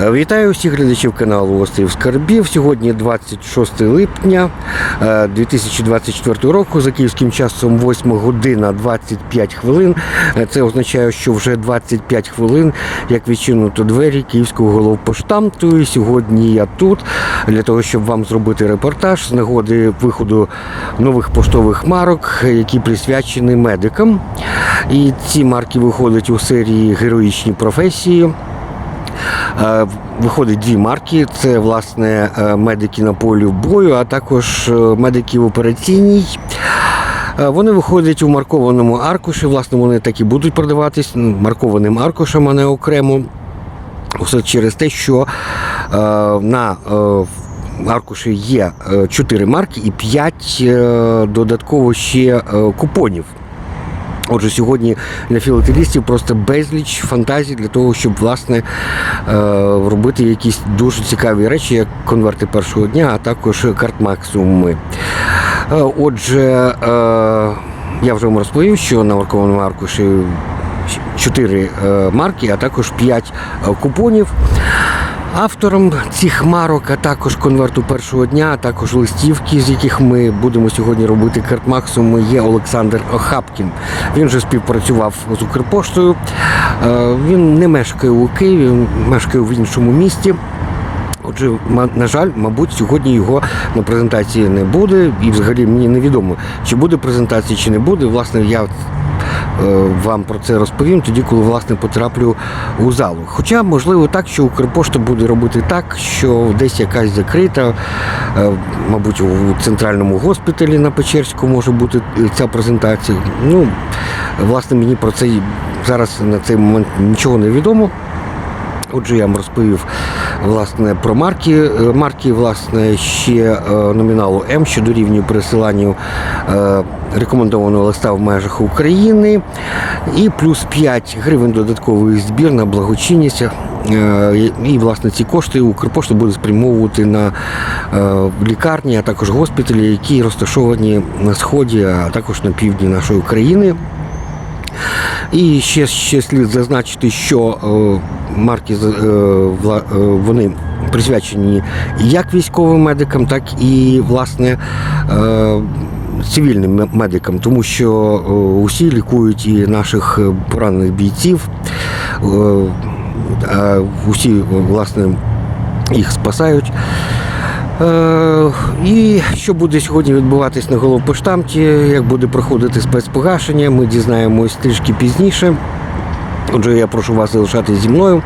Вітаю всіх глядачів каналу Острів Скарбів. Сьогодні 26 липня е, 2024 року. За київським часом 8 година 25 хвилин. Е, Це означає, що вже 25 хвилин, як відчинуто двері Київського головпоштамту. І сьогодні я тут для того, щоб вам зробити репортаж з нагоди виходу нових поштових марок, які присвячені медикам. І ці марки виходять у серії Героїчні професії. Е, Виходить дві марки: це власне е, медики на полі бою, а також е, медики в операційній. Вони виходять у маркованому аркуші. Власне, вони так і будуть продаватись маркованим аркушем, а не окремо. Все через те, що на аркуші є е, чотири марки і п'ять е, додатково ще купонів. Отже, сьогодні для філателістів просто безліч фантазій для того, щоб власне е, робити якісь дуже цікаві речі, як конверти першого дня, а також карт-максимуми. Е, Отже, е, я вже вам розповів, що на маркованому аркуші 4 марки, а також 5 купонів. Автором цих марок, а також конверту першого дня, а також листівки, з яких ми будемо сьогодні робити картмаксимум, є Олександр Охапкін. Він вже співпрацював з Укрпоштою. Е, Він не мешкає у Києві, він мешкає в іншому місті. Отже, на жаль, мабуть, сьогодні його на презентації не буде, і взагалі мені невідомо, чи буде презентація, чи не буде. Власне, я вам про це розповім тоді, коли власне потраплю у залу. Хоча, можливо, так, що Укрпошта буде робити так, що десь якась закрита, е, мабуть, у центральному госпіталі на Печерську може бути е, ця презентація. Ну, власне, мені про це зараз на цей момент нічого не відомо. Отже, я вам розповів власне про марки. Е, Марки, власне, ще е, номіналу М, що дорівнює пересиланню е, рекомендованого листа в межах України. І плюс 5 гривень додатковий збір на благочинність. І, власне, ці кошти Укрпошта буде спрямовувати на лікарні, а також госпіталі, які розташовані на сході, а також на півдні нашої країни. І ще, ще слід зазначити, що марки е, е, вони присвячені як військовим медикам, так і власне е, цивільним медикам, тому що усі лікують і наших поранених бійців. усі власне їх спасають. І що буде сьогодні відбуватись на головпоштамті, як буде проходити спецпогашення, ми дізнаємось трішки пізніше. Отже, я прошу вас залишатись зі мною.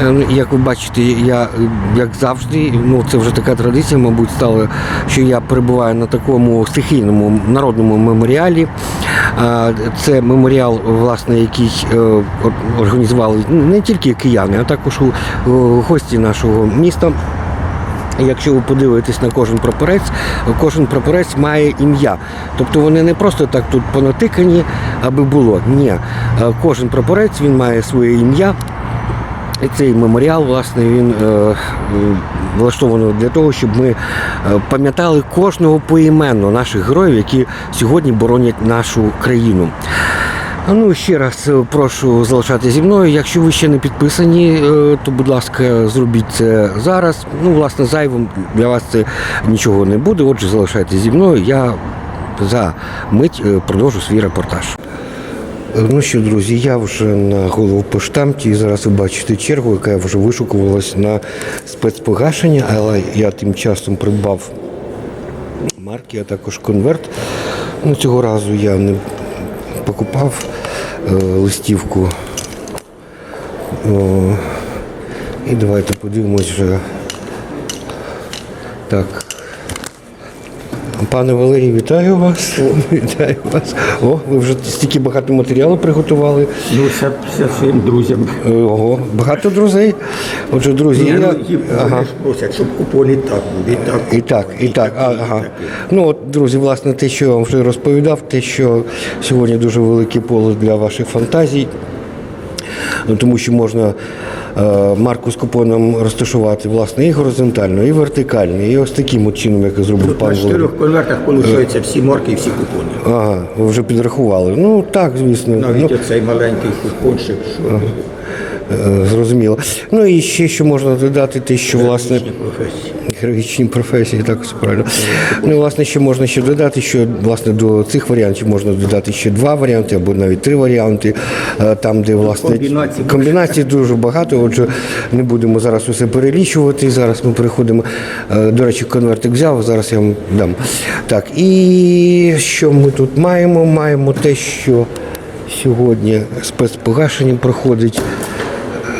Е, Як ви бачите, я, як завжди, ну це вже така традиція, мабуть, стала, що я перебуваю на такому стихійному народному меморіалі. Це меморіал, власне, який е, організували не тільки кияни, а також у гості нашого міста. Якщо ви подивитесь на кожен прапорець, кожен прапорець має ім'я. Тобто вони не просто так тут понатикані, аби було. Ні. Е, Кожен прапорець він має своє ім'я. І цей меморіал, власне, він е, влаштований для того, щоб ми е, пам'ятали кожного поіменно наших героїв, які сьогодні боронять нашу країну. Ну, ще раз е, прошу залишати зі мною. Якщо ви ще не підписані, е, то будь ласка, зробіть це зараз. Ну, власне, зайвим для вас це нічого не буде. Отже, залишайтеся зі мною. Я за мить е, продовжу свій репортаж. Ну що, друзі, я вже на голову поштамті і зараз ви бачите чергу, яка вже вишукувалась на спецпогашення, але я тим часом придбав марки, а також конверт. Ну, цього разу я не покупав листівку. І давайте подивимось вже. Так. Пане Валерій, вітаю вас. Вітаю вас. О, ви вже стільки багато матеріалу приготували. Ну, це, це всім друзям. Е, Ого, багато друзей. Отже, друзі, Ні, я... ну, ага. просять, щоб купон і так був, і так. І так, і так. Ага. Ну от, друзі, власне, те, що я вам вже розповідав, те, що сьогодні дуже велике поле для ваших фантазій. Ну, Тому що можна е, марку з купоном розташувати власне і горизонтально, і вертикально, і ось таким от чином, як зробив пан На чотирьох конвертах виходить всі марки і всі купони. Ага, ви вже підрахували. Ну так, звісно. Навіть Ну, цей маленький купончик, що Е, Зрозуміло. Ну і ще що можна додати, те, що власне хірургічні професії, так правильно. Ну, і, власне, ще можна ще додати, що власне до цих варіантів можна додати ще два варіанти або навіть три варіанти. е, Там, де власне Комбінацій комбінацій дуже багато. Отже, не будемо зараз усе перелічувати. Зараз ми переходимо. е, До речі, конвертик взяв. Зараз я вам дам. Так, і що ми тут маємо? Маємо те, що сьогодні спецпогашення проходить.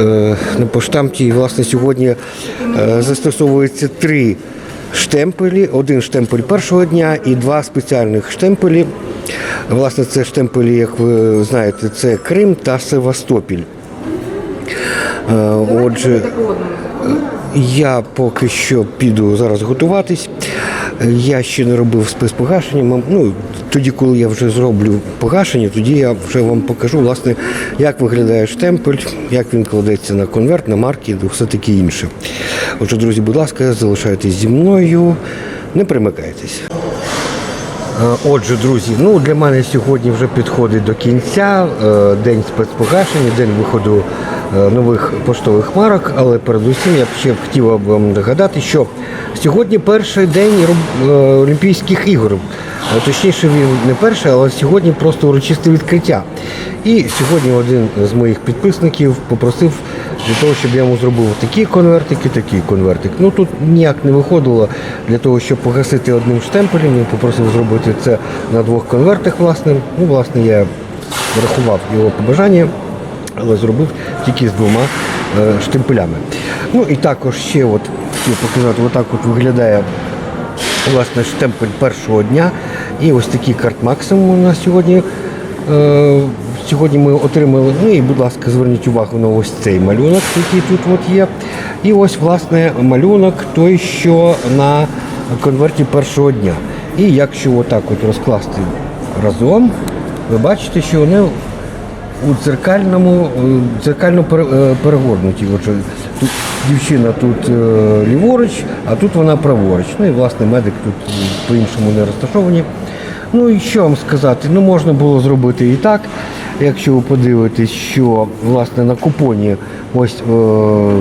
Е, на поштамті. І, власне, сьогодні е, застосовується три штемпелі. Один штемпель першого дня і два спеціальних штемпелі. Власне, це штемпелі, як ви знаєте, це Крим та Севастопіль. Е, Отже, я поки що піду зараз готуватись. Я ще не робив спецпогашення. Ну, тоді, коли я вже зроблю погашення, тоді я вже вам покажу, власне, як виглядає штемпель, як він кладеться на конверт, на марки все таке інше. Отже, друзі, будь ласка, залишайтесь зі мною, не примикайтесь. Е, Отже, друзі, ну для мене сьогодні вже підходить до кінця е, день спецпогашення, день виходу нових поштових марок. Але передусім я б ще хотів вам нагадати, що сьогодні перший день е, Олімпійських ігор. Е, Точніше, він не перший, але сьогодні просто урочисте відкриття. І сьогодні один з моїх підписників попросив для того, щоб я йому зробив такий конвертик і такий конвертик. Ну тут ніяк не виходило для того, щоб погасити одним штемпелем. Він попросив зробити це на двох конвертах, власне. Ну, власне, я врахував його побажання, але зробив тільки з двома е, штемпелями. Ну і також ще от хотів показати, отак от виглядає власне штемпель першого дня. І ось такий карт максимум у нас сьогодні. Е, Сьогодні ми отримали, ну і будь ласка, зверніть увагу на ось цей малюнок, який тут от є. І ось, власне, малюнок той, що на конверті першого дня. І якщо отак от розкласти разом, ви бачите, що вони у дзеркальному, е, дзеркально е, перегорнуті. Тут дівчина тут е, ліворуч, а тут вона праворуч. Ну і власне медик тут по-іншому не розташовані. Ну і що вам сказати? Ну можна було зробити і так. Якщо ви подивитесь, що власне на купоні ось е,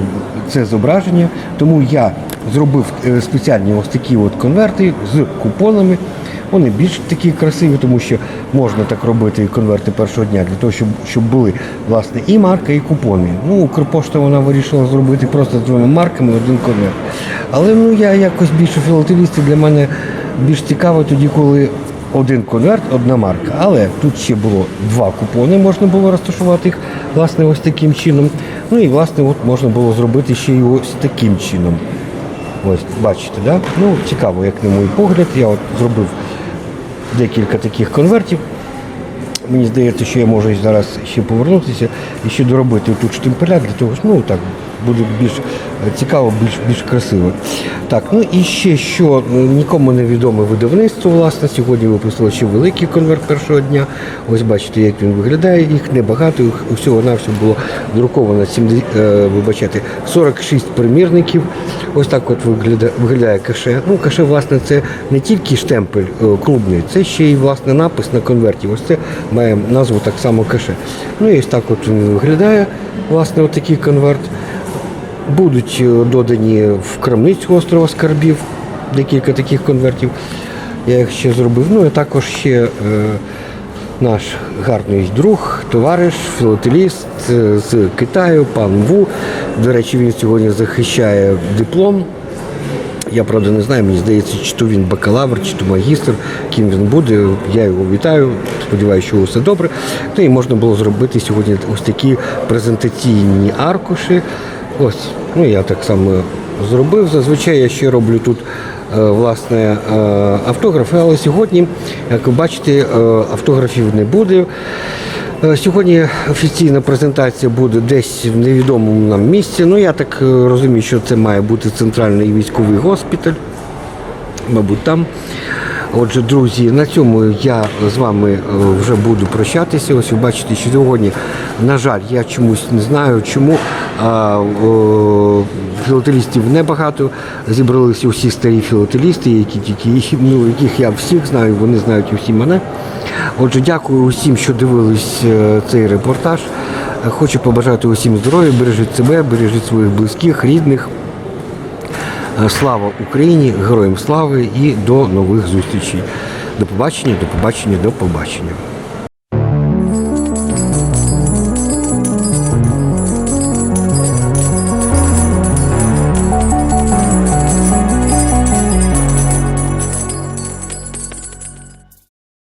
це зображення, тому я зробив спеціальні ось такі от конверти з купонами. Вони більш такі красиві, тому що можна так робити конверти першого дня, для того, щоб, щоб були власне і марка, і купони. Ну, Укрпошта вона вирішила зробити просто з двома марками один конверт. Але ну я якось більше філателіст, і для мене більш цікаво тоді, коли один конверт, одна марка. Але тут ще було два купони, можна було розташувати їх власне ось таким чином. Ну і власне от можна було зробити ще й ось таким чином. Ось, бачите, да? Ну, цікаво, як на мій погляд. Я от зробив декілька таких конвертів. Мені здається, що я можу зараз ще повернутися і ще доробити тут штемпеля для того, ну так буде більш цікаво, більш більш красиво. Так, ну і ще що е, нікому не відоме видавництво, власне, сьогодні випустило ще великий конверт першого дня. Ось бачите, як він виглядає. Їх небагато, їх усього на всього було друковано 70, е, вибачайте, 46 примірників. Ось так от виглядає, виглядає каше. Ну, каше, власне, це не тільки штемпель е, клубний, це ще й власне напис на конверті. Ось це має назву так само каше. Ну і ось так от він виглядає, власне, от такий конверт. Будуть е, додані в крамницю острова Скарбів декілька таких конвертів. Я їх ще зробив. Ну і також ще е, наш гарний друг, товариш, філателіст е, з Китаю, пан Ву. До речі, він сьогодні захищає диплом. Я правда не знаю, мені здається, чи то він бакалавр, чи то магістр, ким він буде. Я його вітаю. Сподіваюся, що все добре. Ну і можна було зробити сьогодні ось такі презентаційні аркуші. Ось, ну я так само зробив. Зазвичай я ще роблю тут е, власне е, автографи, але сьогодні, як ви бачите, е, автографів не буде. Сьогодні офіційна презентація буде десь в невідомому нам місці. Ну я так розумію, що це має бути центральний військовий госпіталь, мабуть, там. Отже, друзі, на цьому я з вами вже буду прощатися. Ось ви бачите, що сьогодні, на жаль, я чомусь не знаю, чому а, філателістів небагато. Зібралися усі старі філателісти, які тільки ну, яких я всіх знаю, вони знають усі мене. Отже, дякую усім, що дивились е, цей репортаж. Хочу побажати усім здоров'я, бережіть себе, бережіть своїх близьких, рідних. Е, Слава Україні, героям слави і до нових зустрічей. До побачення, до побачення, до побачення.